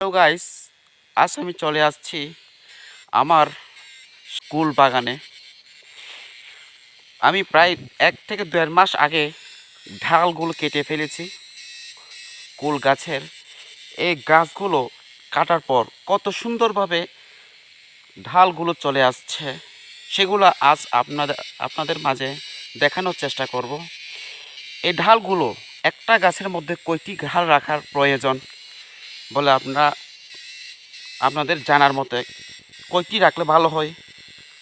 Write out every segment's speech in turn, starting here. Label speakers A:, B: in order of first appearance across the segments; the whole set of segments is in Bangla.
A: হ্যালো গাইস আজ আমি চলে আসছি আমার স্কুল বাগানে। আমি প্রায় এক থেকে দেড় মাস আগে ঢালগুলো কেটে ফেলেছি। কুল গাছের এই গাছগুলো কাটার পর কত সুন্দরভাবে ঢালগুলো চলে আসছে। সেগুলো আজ আপনাদের আপনাদের মাঝে দেখানোর চেষ্টা করব। এই ঢালগুলো একটা গাছের মধ্যে কয়টি ঢাল রাখার প্রয়োজন? বলে আপনারা, আপনাদের জানার মতে কই কী রাখলে ভালো হয়?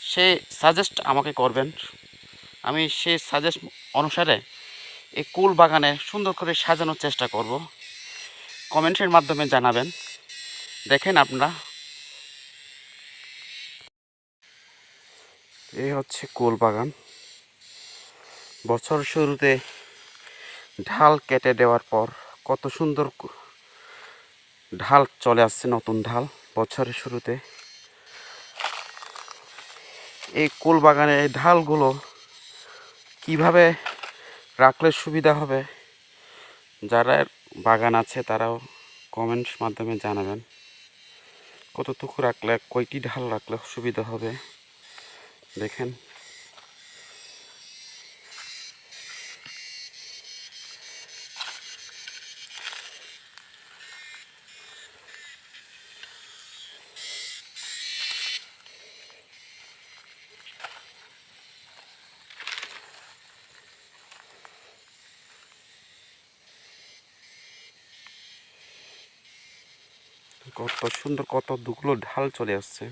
A: সে সাজেস্ট আমাকে করবেন। আমি সে সাজেস্ট অনুসারে এই কুল বাগানে সুন্দর করে সাজানোর চেষ্টা করব। কমেন্টের মাধ্যমে জানাবেন। দেখেন আপনারা। এই হচ্ছে কুল বাগান। বছর শুরুতে ঢাল কেটে দেওয়ার পর কত সুন্দর ঢাল চলে আসছে নতুন ঢাল বছরের শুরুতে। এই কুল বাগানে এই ঢালগুলো কীভাবে রাখলে সুবিধা হবে, যারা বাগান আছে তারাও কমেন্টস মাধ্যমে জানাবেন। কতটুকু রাখলে, কয়টি ঢাল রাখলে সুবিধা হবে, দেখেন। কত সুন্দর কত দুগুলো ঢাল চলে আসছে।